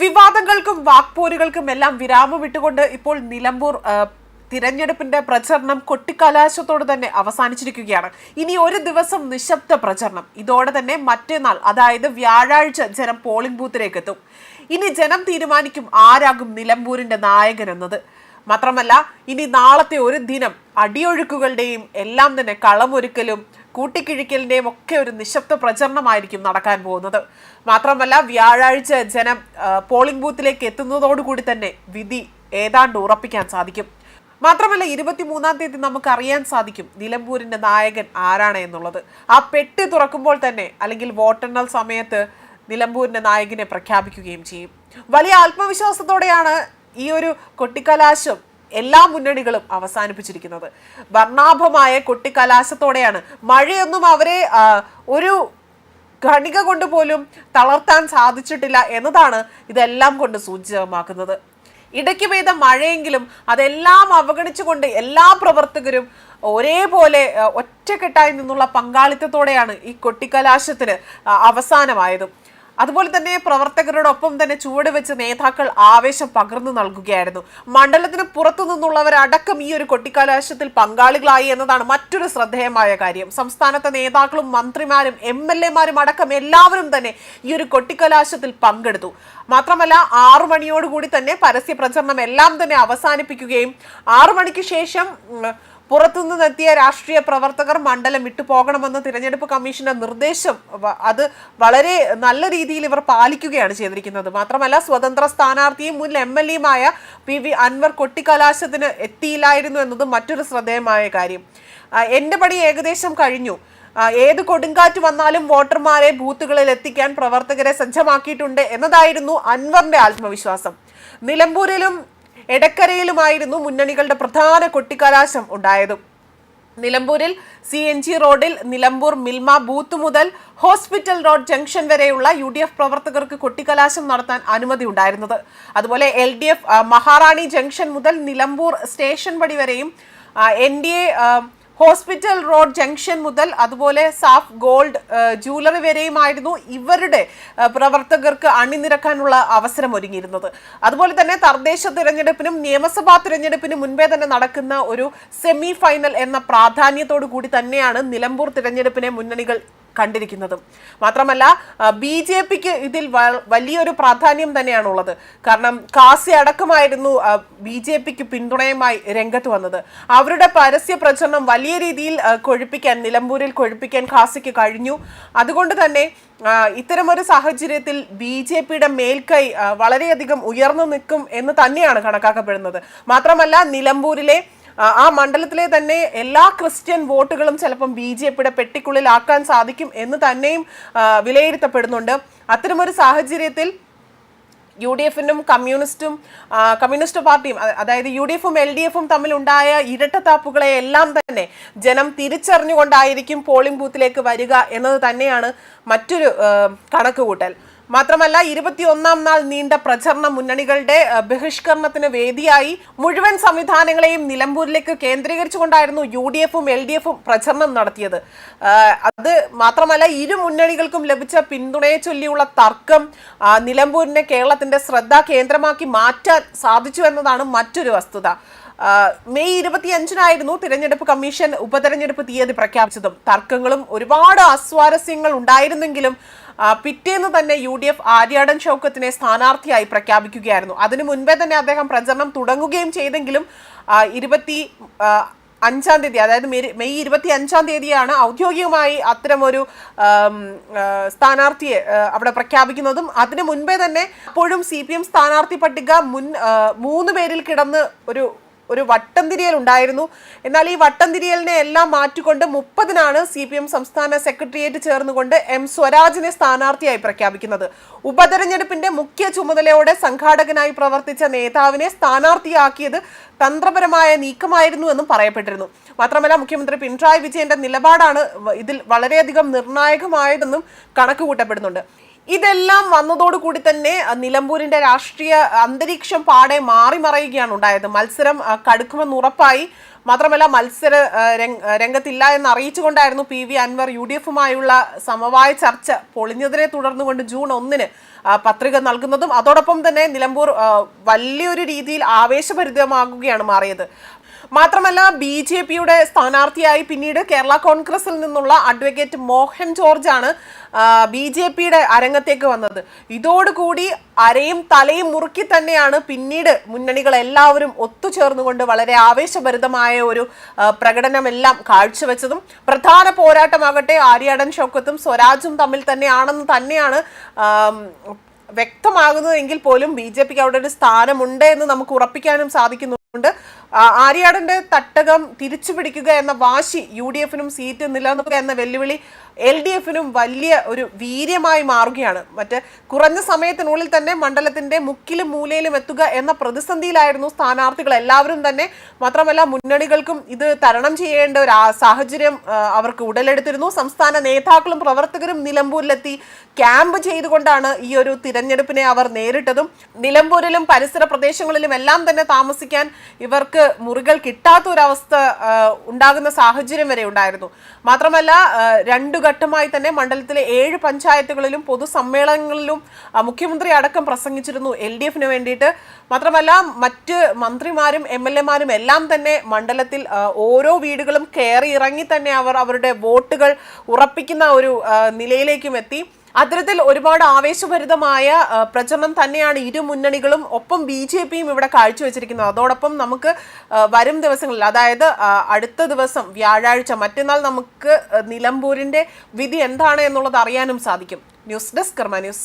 വിവാദങ്ങൾക്കും വാക്പോരുകൾക്കും എല്ലാം വിരാമം വിട്ടുകൊണ്ട് ഇപ്പോൾ നിലമ്പൂർ തിരഞ്ഞെടുപ്പിന്റെ പ്രചരണം കൊട്ടിക്കലാശത്തോട് തന്നെ അവസാനിച്ചിരിക്കുകയാണ്. ഇനി ഒരു ദിവസം നിശബ്ദ പ്രചരണം. ഇതോടെ തന്നെ മറ്റന്നാൾ അതായത് വ്യാഴാഴ്ച ജനം പോളിംഗ് ബൂത്തിലേക്ക് എത്തും ഇനി ജനം തീരുമാനിക്കും ആരാകും നിലമ്പൂരിന്റെ നായകൻ എന്നത്. മാത്രമല്ല ഇനി നാളത്തെ ഒരു ദിനം അടിയൊഴുക്കുകളുടെയും എല്ലാം തന്നെ കളമൊരുക്കലും കൂട്ടിക്കിഴിക്കലിന്റെയും ഒക്കെ ഒരു നിശബ്ദ പ്രചരണമായിരിക്കും നടക്കാൻ പോകുന്നത്. മാത്രമല്ല വ്യാഴാഴ്ച ജനം പോളിംഗ് ബൂത്തിലേക്ക് എത്തുന്നതോടുകൂടി തന്നെ വിധി ഏതാണ്ട് ഉറപ്പിക്കാൻ സാധിക്കും. മാത്രമല്ല ഇരുപത്തിമൂന്നാം തീയതി നമുക്ക് അറിയാൻ സാധിക്കും നിലമ്പൂരിന്റെ നായകൻ ആരാണ് എന്നുള്ളത്. ആ പെട്ടി തുറക്കുമ്പോൾ തന്നെ അല്ലെങ്കിൽ വോട്ടെണ്ണൽ സമയത്ത് നിലമ്പൂരിന്റെ നായകനെ പ്രഖ്യാപിക്കുകയും ചെയ്യും. വലിയ ആത്മവിശ്വാസത്തോടെയാണ് ഈ ഒരു കൊട്ടിക്കലാശം എല്ലാ മുന്നണികളും അവസാനിപ്പിച്ചിരിക്കുന്നത്. വർണാഭമായ കൊട്ടിക്കലാശത്തോടെയാണ്. മഴയൊന്നും അവരെ ഒരു ഖണിക കൊണ്ട് പോലും തളർത്താൻ സാധിച്ചിട്ടില്ല എന്നതാണ് ഇതെല്ലാം കൊണ്ട് സൂചിതമാക്കുന്നത്. ഇടയ്ക്ക് പെയ്ത മഴയെങ്കിലും അതെല്ലാം അവഗണിച്ചുകൊണ്ട് എല്ലാ പ്രവർത്തകരും ഒരേപോലെ ഒറ്റക്കെട്ടായി നിന്നുള്ള പങ്കാളിത്തത്തോടെയാണ് ഈ കൊട്ടിക്കലാശത്തിന് അവസാനമായതും. അതുപോലെ തന്നെ പ്രവർത്തകരോടൊപ്പം തന്നെ ചുവട് വെച്ച് നേതാക്കൾ ആവേശം പകർന്നു നൽകുകയായിരുന്നു. മണ്ഡലത്തിന് പുറത്തു നിന്നുള്ളവരടക്കം ഈ ഒരു കൊട്ടിക്കാലാശത്തിൽ പങ്കാളികളായി എന്നതാണ് മറ്റൊരു ശ്രദ്ധേയമായ കാര്യം. സംസ്ഥാനത്തെ നേതാക്കളും മന്ത്രിമാരും എം എൽ എമാരും അടക്കം എല്ലാവരും തന്നെ ഈ ഒരു കൊട്ടിക്കലാശത്തിൽ പങ്കെടുത്തു. മാത്രമല്ല ആറു മണിയോടുകൂടി തന്നെ പരസ്യ പ്രചരണം എല്ലാം തന്നെ അവസാനിപ്പിക്കുകയും ആറു മണിക്ക് ശേഷം പുറത്തുനിന്നെത്തിയ രാഷ്ട്രീയ പ്രവർത്തകർ മണ്ഡലം വിട്ടുപോകണമെന്ന തിരഞ്ഞെടുപ്പ് കമ്മീഷന്റെ നിർദ്ദേശം അത് വളരെ നല്ല രീതിയിൽ ഇവർ പാലിക്കുകയാണ് ചെയ്തിരിക്കുന്നത്. മാത്രമല്ല സ്വതന്ത്ര സ്ഥാനാർത്ഥിയും മുൻ എം എൽ എയുമായ പി വി അൻവർ കൊട്ടിക്കലാശത്തിന് എത്തിയില്ലായിരുന്നു എന്നത് മറ്റൊരു ശ്രദ്ധേയമായ കാര്യം. എന്റെ പണി ഏകദേശം കഴിഞ്ഞു. ഏത് കൊടുങ്കാറ്റ് വന്നാലും വോട്ടർമാരെ ബൂത്തുകളിൽ എത്തിക്കാൻ പ്രവർത്തകരെ സജ്ജമാക്കിയിട്ടുണ്ട് എന്നതായിരുന്നു അൻവറിന്റെ ആത്മവിശ്വാസം. നിലമ്പൂരിലും എടക്കരയിലുമായിരുന്നു മുന്നണികളുടെ പ്രധാന കൊട്ടിക്കലാശം ഉണ്ടായതും. നിലമ്പൂരിൽ സി എൻ ജി റോഡിൽ നിലമ്പൂർ മിൽമ ബൂത്ത് മുതൽ ഹോസ്പിറ്റൽ റോഡ് ജംഗ്ഷൻ വരെയുള്ള യു ഡി എഫ് പ്രവർത്തകർക്ക് കൊട്ടിക്കലാശം നടത്താൻ അനുമതി ഉണ്ടായിരുന്നത്. അതുപോലെ L D F Maharani junction മുതൽ നിലമ്പൂർ സ്റ്റേഷൻ പടി വരെയും N D A hospital road junction മുതൽ അതുപോലെ സാഫ് ഗോൾഡ് ജൂവലറി വരെയുമായിരുന്നു ഇവരുടെ പ്രവർത്തകർക്ക് അണിനിരക്കാനുള്ള അവസരം ഒരുങ്ങിയിരുന്നത്. അതുപോലെ തന്നെ തദ്ദേശ തിരഞ്ഞെടുപ്പിനും നിയമസഭാ തിരഞ്ഞെടുപ്പിനും മുൻപേ തന്നെ നടക്കുന്ന ഒരു സെമി ഫൈനൽ എന്ന പ്രാധാന്യത്തോടു കൂടി തന്നെയാണ് നിലമ്പൂർ തിരഞ്ഞെടുപ്പിനെ മുന്നണികൾ കണ്ടിരിക്കുന്നതും. മാത്രമല്ല ബി ജെ പിക്ക് ഇതിൽ വലിയൊരു പ്രാധാന്യം തന്നെയാണുള്ളത്. കാരണം കാസി അടക്കമായിരുന്നു ബി ജെ പിക്ക് പിന്തുണയുമായി രംഗത്ത് വന്നത്. അവരുടെ പരസ്യ പ്രചരണം വലിയ രീതിയിൽ കൊഴിപ്പിക്കാൻ നിലമ്പൂരിൽ കൊഴുപ്പിക്കാൻ കാസിക്ക് കഴിഞ്ഞു. അതുകൊണ്ട് തന്നെ ഇത്തരമൊരു സാഹചര്യത്തിൽ ബി ജെ പിയുടെ മേൽക്കൈ വളരെയധികം ഉയർന്നു നിൽക്കും എന്ന് തന്നെയാണ് കണക്കാക്കപ്പെടുന്നത്. മാത്രമല്ല നിലമ്പൂരിലെ ആ, മണ്ഡലത്തിലെ തന്നെ എല്ലാ ക്രിസ്ത്യൻ വോട്ടുകളും ചിലപ്പം ബി ജെ പിയുടെ പെട്ടിക്കുള്ളിലാക്കാൻ സാധിക്കും എന്ന് തന്നെയും വിലയിരുത്തപ്പെടുന്നുണ്ട്. അത്തരമൊരു സാഹചര്യത്തിൽ യു ഡി എഫിനും കമ്മ്യൂണിസ്റ്റും കമ്മ്യൂണിസ്റ്റ് പാർട്ടിയും അതായത് യു ഡി എഫും എൽ ഡി എഫും തമ്മിലുണ്ടായ ഇരട്ടത്താപ്പുകളെ എല്ലാം തന്നെ ജനം തിരിച്ചറിഞ്ഞുകൊണ്ടായിരിക്കും പോളിംഗ് ബൂത്തിലേക്ക് വരിക എന്നത് തന്നെയാണ് മറ്റൊരു കണക്കുകൂട്ടൽ. മാത്രമല്ല ഇരുപത്തിയൊന്നാം നാൾ നീണ്ട പ്രചരണ മുന്നണികളുടെ ബഹിഷ്കരണത്തിന് വേദിയായി മുഴുവൻ സംവിധാനങ്ങളെയും നിലമ്പൂരിലേക്ക് കേന്ദ്രീകരിച്ചുകൊണ്ടായിരുന്നു യു ഡി എഫും എൽ ഡി എഫും പ്രചരണം നടത്തിയത്. അത് മാത്രമല്ല ഇരു മുന്നണികൾക്കും ലഭിച്ച പിന്തുണയെ ചൊല്ലിയുള്ള തർക്കം നിലമ്പൂരിനെ കേരളത്തിന്റെ ശ്രദ്ധാ കേന്ദ്രമാക്കി മാറ്റാൻ സാധിച്ചു എന്നതാണ് മറ്റൊരു വസ്തുത. മെയ് ഇരുപത്തിയഞ്ചിനായിരുന്നു തിരഞ്ഞെടുപ്പ് കമ്മീഷൻ ഉപതെരഞ്ഞെടുപ്പ് തീയതി പ്രഖ്യാപിച്ചതും. തർക്കങ്ങളും ഒരുപാട് അസ്വാരസ്യങ്ങൾ ഉണ്ടായിരുന്നെങ്കിലും പിറ്റേന്ന് തന്നെ യു ഡി എഫ് ആര്യാടൻ ഷൗക്കത്തിനെ സ്ഥാനാർത്ഥിയായി പ്രഖ്യാപിക്കുകയായിരുന്നു. അതിനു മുൻപേ തന്നെ അദ്ദേഹം പ്രചരണം തുടങ്ങുകയും ചെയ്തെങ്കിലും ഇരുപത്തി അഞ്ചാം തീയതി അതായത് മെയ് ഇരുപത്തി അഞ്ചാം തീയതിയാണ് ഔദ്യോഗികമായി അത്തരമൊരു സ്ഥാനാർത്ഥിയെ അവിടെ പ്രഖ്യാപിക്കുന്നതും. അതിനു മുൻപേ തന്നെ അപ്പോഴും സി പി എം സ്ഥാനാർത്ഥി പട്ടിക മുൻ മൂന്ന് പേരിൽ കിടന്ന് ഒരു ഒരു വട്ടം തിരിയൽ ഉണ്ടായിരുന്നു. എന്നാൽ ഈ വട്ടം തിരിയലിനെ എല്ലാം മാറ്റിക്കൊണ്ട് മുപ്പതിനാണ് സി പി എം സംസ്ഥാന സെക്രട്ടേറിയറ്റ് ചേർന്നുകൊണ്ട് എം സ്വരാജിനെ സ്ഥാനാർത്ഥിയായി പ്രഖ്യാപിക്കുന്നത്. ഉപതെരഞ്ഞെടുപ്പിന്റെ മുഖ്യ ചുമതലയോടെ സംഘാടകനായി പ്രവർത്തിച്ച നേതാവിനെ സ്ഥാനാർത്ഥിയാക്കിയത് തന്ത്രപരമായ നീക്കമായിരുന്നു എന്നും പറയപ്പെട്ടിരുന്നു. മാത്രമല്ല മുഖ്യമന്ത്രി പിണറായി വിജയന്റെ നിലപാടാണ് ഇതിൽ വളരെയധികം നിർണായകമായതെന്നും കണക്കുകൂട്ടപ്പെടുന്നുണ്ട്. ഇതെല്ലാം വന്നതോടുകൂടി തന്നെ നിലമ്പൂരിന്റെ രാഷ്ട്രീയ അന്തരീക്ഷം പാടെ മാറി മറയുകയാണ് ഉണ്ടായത്. മത്സരം കടുക്കുമെന്ന് ഉറപ്പായി. മാത്രമല്ല മത്സര രംഗ- രംഗത്തില്ല എന്ന് അറിയിച്ചുകൊണ്ടായിരുന്നു P V Anwar U D എഫുമായുള്ള സമവായ ചർച്ച പൊളിഞ്ഞതിനെ തുടർന്നുകൊണ്ട് ജൂൺ ഒന്നിന് പത്രിക നൽകുന്നതും അതോടൊപ്പം തന്നെ നിലമ്പൂർ വലിയൊരു രീതിയിൽ ആവേശഭരിതമാകുകയാണ് മാറിയത്. മാത്രമല്ല ബി ജെ പിയുടെ സ്ഥാനാർത്ഥിയായി പിന്നീട് കേരള കോൺഗ്രസിൽ നിന്നുള്ള അഡ്വക്കേറ്റ് മോഹൻ ജോർജ് ആണ് ബി ജെ പിയുടെ അരങ്ങത്തേക്ക് വന്നത്. ഇതോടുകൂടി അരയും തലയും മുറുക്കി തന്നെയാണ് പിന്നീട് മുന്നണികൾ എല്ലാവരും ഒത്തുചേർന്നുകൊണ്ട് വളരെ ആവേശഭരിതമായ ഒരു ആ, പ്രകടനമെല്ലാം കാഴ്ചവെച്ചതും പ്രധാന പോരാട്ടമാകട്ടെ ആര്യാടൻ ഷൗക്കത്തും സ്വരാജും തമ്മിൽ തന്നെയാണെന്ന് തന്നെയാണ് വ്യക്തമാകുന്നതെങ്കിൽ പോലും ബി ജെ പിക്ക് അവിടെ ഒരു സ്ഥാനമുണ്ട് എന്ന് നമുക്ക് ഉറപ്പിക്കാനും സാധിക്കുന്നുണ്ട്. ആര്യാടന്റെ തട്ടകം തിരിച്ചു പിടിക്കുക എന്ന വാശി യു ഡി എഫിനും സീറ്റ് നിലനിർത്തുക എന്ന വെല്ലുവിളി എൽ ഡി എഫിനും വലിയ ഒരു വീര്യമായി മാറുകയാണ്. മറ്റ് കുറഞ്ഞ സമയത്തിനുള്ളിൽ തന്നെ മണ്ഡലത്തിന്റെ മുക്കിലും മൂലയിലും എത്തുക എന്ന പ്രതിസന്ധിയിലായിരുന്നു സ്ഥാനാർത്ഥികൾ. എല്ലാവരും തന്നെ മാത്രമല്ല മുന്നണികൾക്കും ഇത് തരണം ചെയ്യേണ്ട ഒരു സാഹചര്യം അവർക്ക് ഉടലെടുത്തിരുന്നു. സംസ്ഥാന നേതാക്കളും പ്രവർത്തകരും നിലമ്പൂരിലെത്തി ക്യാമ്പ് ചെയ്തുകൊണ്ടാണ് ഈ ഒരു തിരഞ്ഞെടുപ്പിനെ അവർ നേരിട്ടതും. നിലമ്പൂരിലും പരിസര പ്രദേശങ്ങളിലും എല്ലാം തന്നെ താമസിക്കാൻ ഇവർക്ക് മുറികൾ കിട്ടാത്ത ഒരവസ്ഥ ഉണ്ടാകുന്ന സാഹചര്യം വരെ ഉണ്ടായിരുന്നു. മാത്രമല്ല രണ്ടു ഘട്ടമായി തന്നെ മണ്ഡലത്തിലെ ഏഴ് പഞ്ചായത്തുകളിലും പൊതുസമ്മേളനങ്ങളിലും മുഖ്യമന്ത്രി അടക്കം പ്രസംഗിച്ചിരുന്നു എൽ ഡി എഫിന് വേണ്ടിയിട്ട്. മാത്രമല്ല മറ്റ് മന്ത്രിമാരും എം എൽ എമാരും എല്ലാം തന്നെ മണ്ഡലത്തിൽ ഓരോ വീടുകളും കയറി ഇറങ്ങി തന്നെ അവർ അവരുടെ വോട്ടുകൾ ഉറപ്പിക്കുന്ന ഒരു നിലയിലേക്കും എത്തി. അത്തരത്തിൽ ഒരുപാട് ആവേശഭരിതമായ പ്രചരണം തന്നെയാണ് ഇരു മുന്നണികളും ഒപ്പം ബി ജെ പിയും ഇവിടെ കാഴ്ചവെച്ചിരിക്കുന്നത്. അതോടൊപ്പം നമുക്ക് വരും ദിവസങ്ങളിൽ അതായത് അടുത്ത ദിവസം വ്യാഴാഴ്ച മറ്റന്നാൾ നമുക്ക് നിലമ്പൂരിന്റെ വിധി എന്താണ് എന്നുള്ളത് അറിയാനും സാധിക്കും. News desk Karma news.